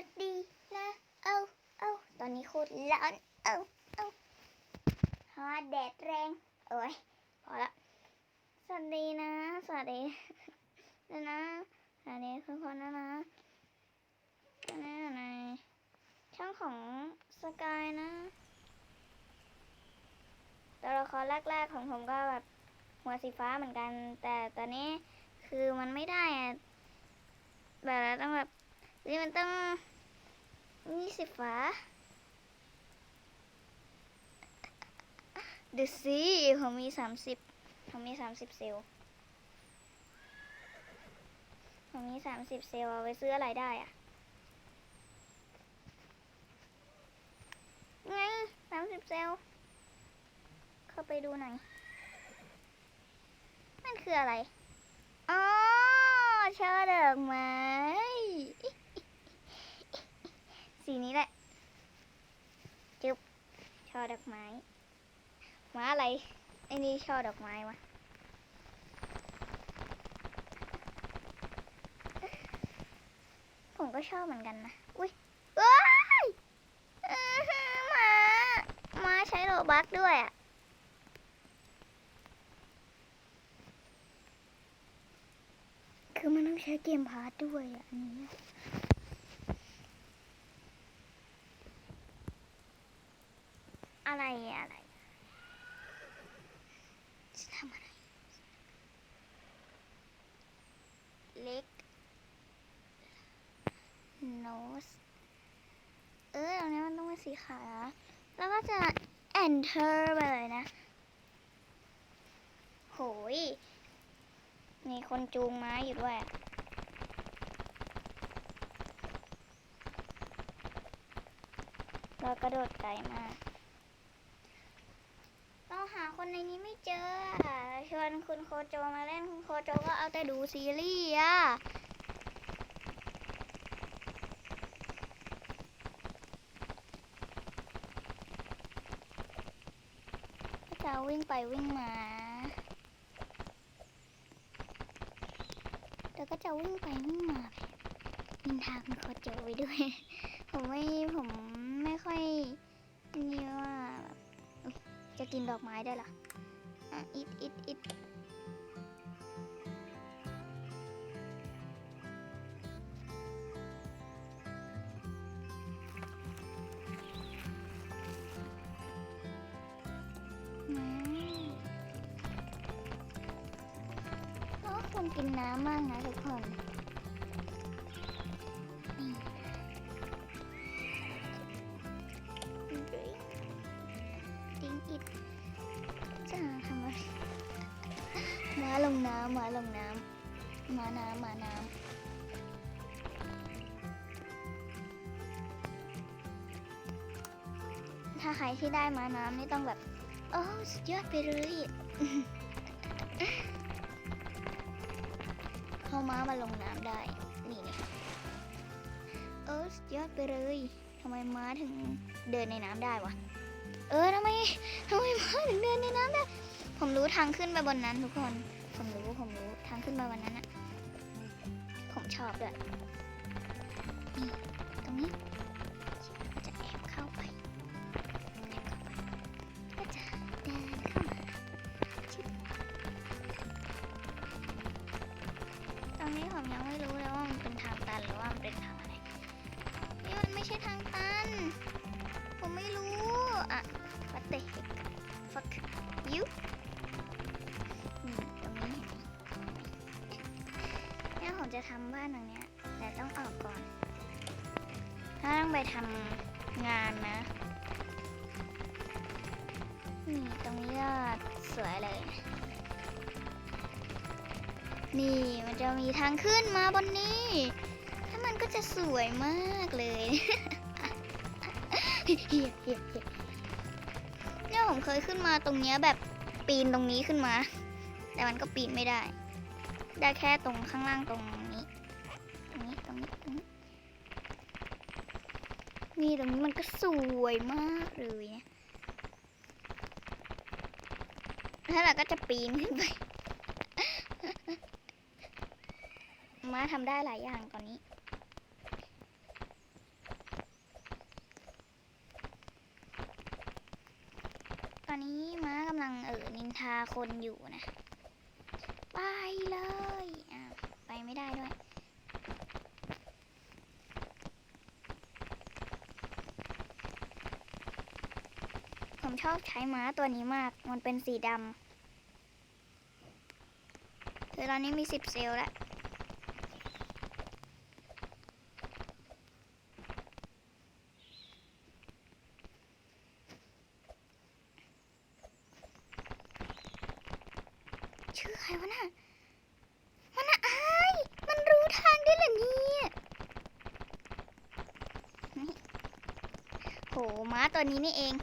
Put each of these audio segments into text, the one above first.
วัสดีนะเอาเอาตอนนี้โคตรร้อนเอาเอาฮอแดดแรงโอ้ยพอละสวัสดีนะ สวัสดีนะนะสวัสดีทุกคนนะนะนะในช่องของสกายนะตัวละครแรกๆของผมก็แบบหัวสีฟ้าเหมือนกัน แต่ตอนนี้คือมันไม่ได้อะแบบต้องแบบนี่มันต้อง นี่สีฟ้าดูสิผมมีสามสิบผมมีสามสิบเซลผมมีสามสิบเซลเอาไปซื้ออะไรได้อะไงสามสิบเซลลเข้าไปดูหน่อย มันคืออะไร อ๋อช่อดอกไม้ สีนี้แหละ จุ๊บช่อดอกไม้ มาอะไร ไอ้นี่ช่อดอกไม้วะผมก็ชอบเหมือนกันนะ อุ้ยว้ายอื้อหือหมา มาใช้โลบักด้วยอะคือมันต้องใช้เกมพาร์ทด้วยอะอันนี้อะอะไรอะอะไร จะทำอะไร เล็ก โนส เออตรงนี้มันต้องเป็นสีขาวนะแล้วก็จะ enter ไปเลยนะ โหย มีคนจูงม้าอยู่ด้วย เรากระโดดไกลมากเราหาคนในนี้ไม่เจอชวนคุณโคโจมาเล่น คุณโคโจก็เอาแต่ดูซีรีส์อะก็จะ วิ่งไปวิ่งมาแล้วก็จะวิ่งไปวิ่งมานินทาคุณโคโจไปด้วย ผมไม่ผมไม่ค่อยนี่ว่าแบบจะกินดอกไม้ได้หรออะอิดอิดอิด กินน้ำมากนะทุกคนนี่ดิ้งอิดจะทำอะไรมาลงน้ำมาลงน้ำมาน้ำมาน้ำถ้าใครที่ได้มาน้ำนี่ต้องแบบ โอ้สุดยอดไปเลย เอาม้ามาลงน้ำได้ นี่นี่เออสุดยอดไปเลยทำไมม้าถึงเดินในน้ำได้วะ เออทำไมทำไมม้าถึงเดินในน้ำได้ ผมรู้ทางขึ้นไปบนนั้นทุกคน ผมรู้ผมรู้ทางขึ้นไปบนนั้นอะผมชอบด้วย นี่ตรงนี้ นี้ผมยังไม่รู้เลยว่ามันเป็นทางตันหรือว่ามันเป็นทางอะไร นี่มันไม่ใช่ทางตัน ผมไม่รู้ อะ what the heck fuck you ตรงนี้เนี่ยผมจะทำบ้านหลังเนี้ย แต่ต้องออกก่อน ถ้าต้องไปทำงานนะ นี่ตรงนี้ก็สวยเลย นี่มันจะมีทางขึ้นมาบนนี้ ถ้ามันก็จะสวยมากเลยเฮียเฮียเฮียเนี่ยผมเคยขึ้นมาตรงเนี้ยแบบปีนตรงนี้ขึ้นมา แต่มันก็ปีนไม่ได้ ได้แค่ตรงข้างล่างตรงนี้ ตรงนี้ตรงนี้ตรงนี้นี่ตรงนี้มันก็สวยมากเลยเนี่ยแล้วเราก็จะปีนขึ้นไป ม้าทำได้หลายอย่างตอนนี้ ตอนนี้ม้ากำลังเออนินทาคนอยู่นะ ไปเลยอ่าไปไม่ได้ด้วยผมชอบใช้ม้าตัวนี้มาก มันเป็นสีดำคือตอนนี้มีสิบเซลล์แล้ว ชื่อใครวะน่ะมันอะอายมันรู้ทางด้วยเหรอเนี่ยนี่โหม้าตัวนี้นี่เอง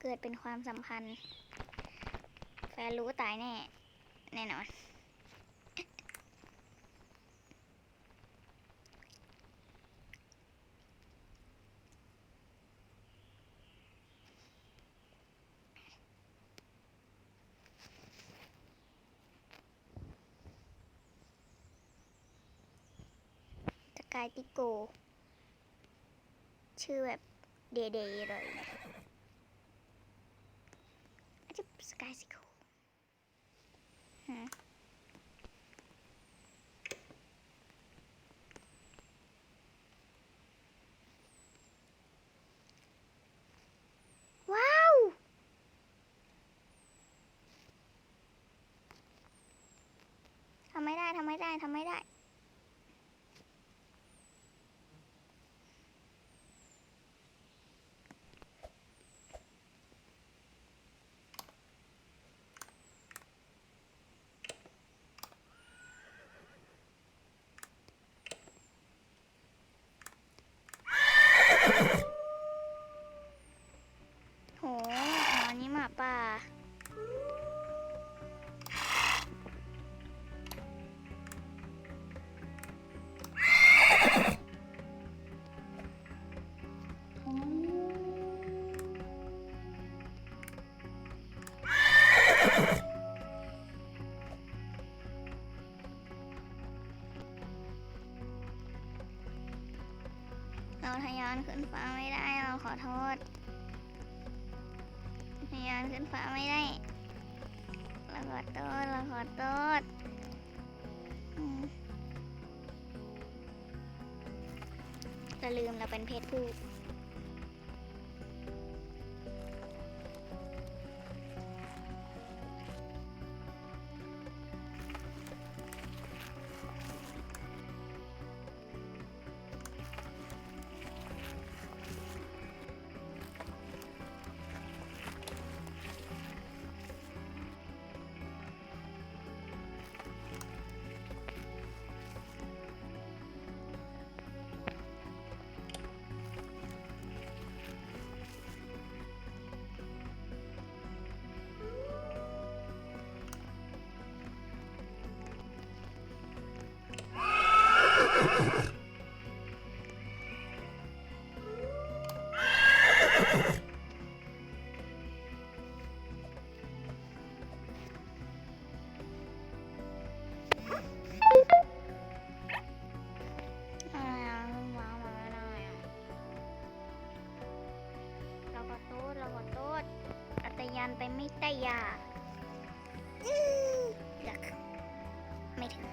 เกิดเป็นความสัมพันธ์ แฟนรู้ตายแน่ แน่นอนายติโก ชื่อแบบเดเดเลยอาจจะสกายติโกฮะว้าว ทำไม่ได้ ทำไม่ได้ ทำไม่ได้ ขึ้นฟ้าไม่ได้เราขอโทษพยายามขึ้นฟ้าไม่ได้เราขอโทษเราขอโทษอืมเราลืมเราเป็นเพศผู้ ยานไปไม่ได้ยาอื้ออยากไม่ถึง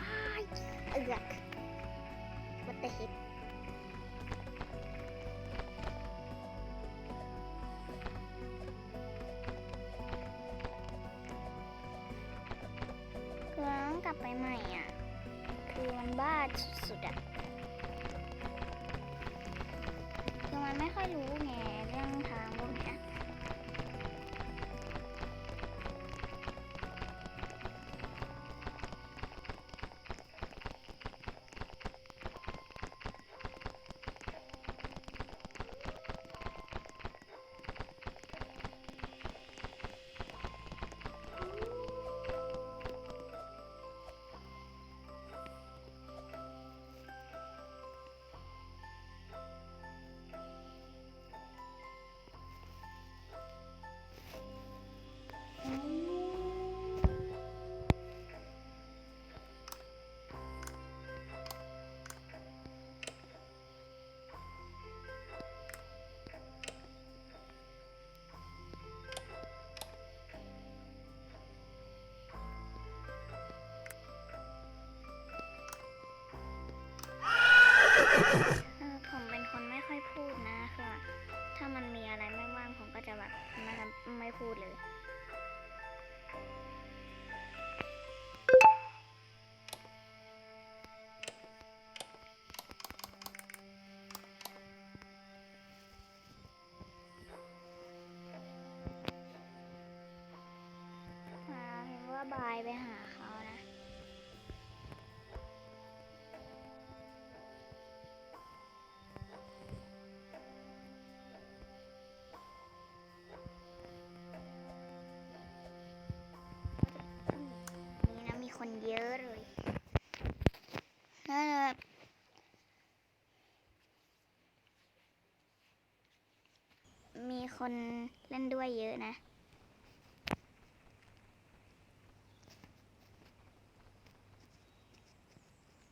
อ้ายเอือก what the heck คือเราต้องกลับไปใหม่อะ คือมันบ้าสุดๆอะคือมันไม่ค่อยรู้ไงเรื่องทางพวก ถ้ามันมีอะไรไม่ว่างผมก็จะแบบไม่ไม่พูดเลยบายไปหา เยอะเลยน่าจะมีคนเล่นด้วยเยอะนะ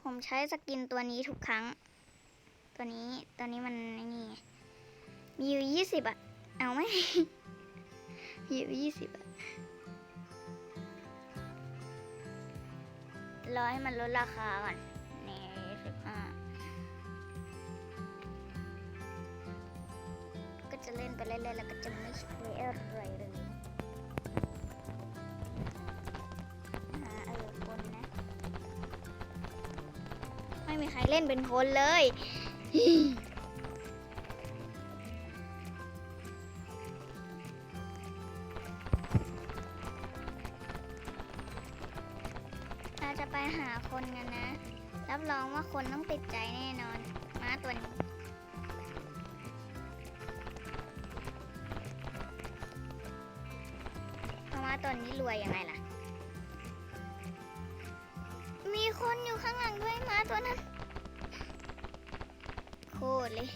ผมใช้สกินตัวนี้ทุกครั้ง ตัวนี้ตัวนี้มันนี่มีอยู่ยี่สิบอะเอาไหมมีอยู่ยี่สิบอะ รอให้มันลดราคาก่อน นี่สิบห้าก็จะเล่นไปเรื่อยๆแล้วก็จะไม่ใช้อะไรเลยหาเออคนนะ ไม่มีใครเล่นเป็นคนเลย รองว่าคนต้องติดใจแน่นอนม้าตัวนี้พราะม้าตัวนี้รวยยังไงล่ะ มีคนอยู่ข้างหลังด้วยม้าตัวนั้น โคตรเลย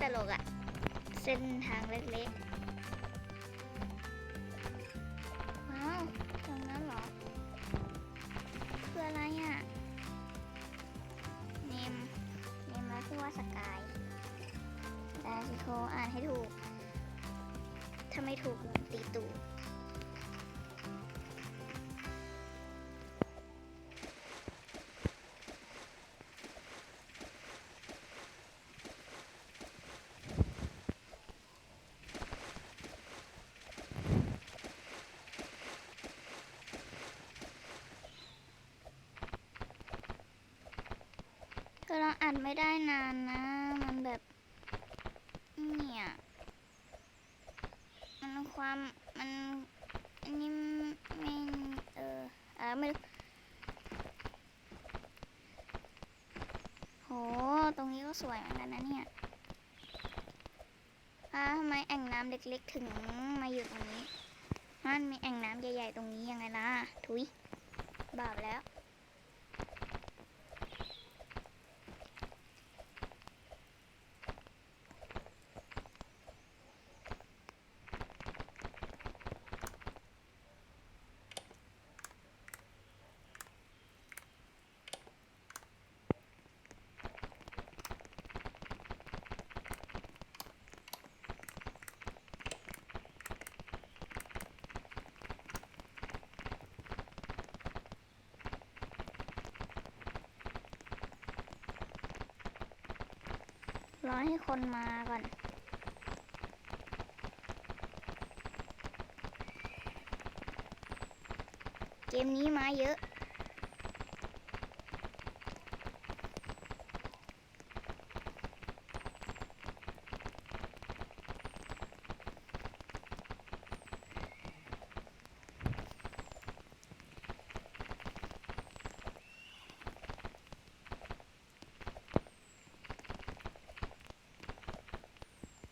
ตรงนี้ตลกอะเส้นทางเล็กๆ ว้าวตรงนั้นเหรอคืออะไรอะเนมเนมแล้วชื่อว่าสกายดาชิโคอ่านให้ถูก ถ้าไม่ถูกตีตูด ไม่ได้นานนะ มันแบบเนี่ยมันความมันอันนี้ไม่เออเออไม่รู้โห ตรงนี้ก็สวยเหมือนกันนะเนี่ยอ้าทำไมแอ่งน้ำเล็กๆ ถึงมาอยู่ตรงนี้ มันมีแอ่งน้ำใหญ่ๆ ตรงนี้ยังไงล่ะ ทุยบาปแล้ว รอให้คนมาก่อน เกมนี้มาเยอะ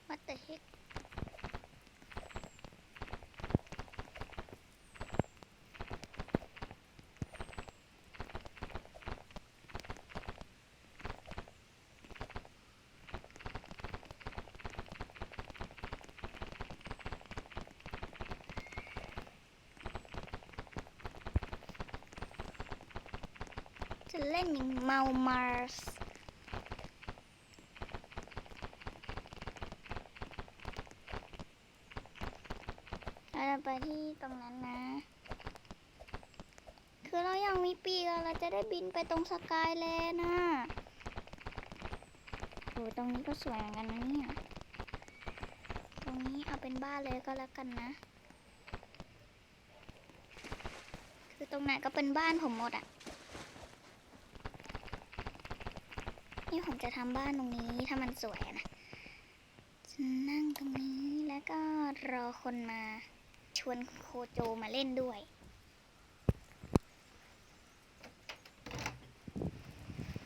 What the heck จะเล่นอย่างเมามาร์สเราจะไปที่ตรงนั้นนะ คือเรายังมีปีกเราจะได้บินไปตรงสกายแลนด์นะโอ้ตรงนี้ก็สวยเหมือนกันนะเนี่ย ตรงนี้เอาเป็นบ้านเลยก็แล้วกันนะคคือตรงไหนก็เป็นบ้านผมหมดอะ นี่ผมจะทำบ้านตรงนี้ถ้ามันสวยนะจะนั่งตรงนี้แล้วก็รอคนมาชวนโคโจมาเล่นด้วย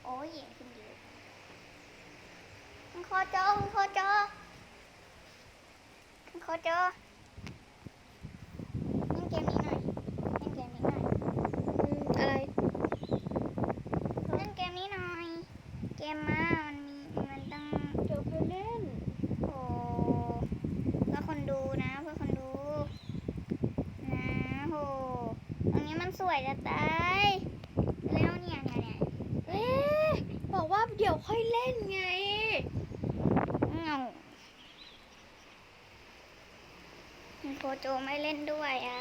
โอ้ยเยียงขึ้นเยอะคุณโคโจคุณโคโจคุณโคโจเล่นเกมนี้หน่อยเล่นเกมนี้หน่อย อะไร เล่นเกมนี้หน่อย เกมมามันมีมันต้อง เดี๋ยวไปเล่น โอ้เพื่อคนดูนะเพื่อคนดู นะโหตรงนี้มันสวยจะตายแล้วเนี่ยเนี่ยเนี่ย เอ๊ะบอกว่าเดี๋ยว ค่อยเล่นไงเงาโคโจไม่เล่นด้วยอะ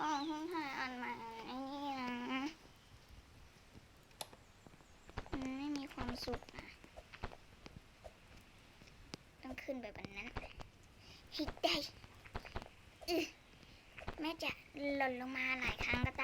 อ๋อเพิ่งถ่ายอันใหม่ไอ้นี่นะมันไม่มีความสุขนะ ต้องขึ้นไปบนนั้นฮิตได้อื้อแม้จะ หล่นลงมาหลายครั้งก็ตาม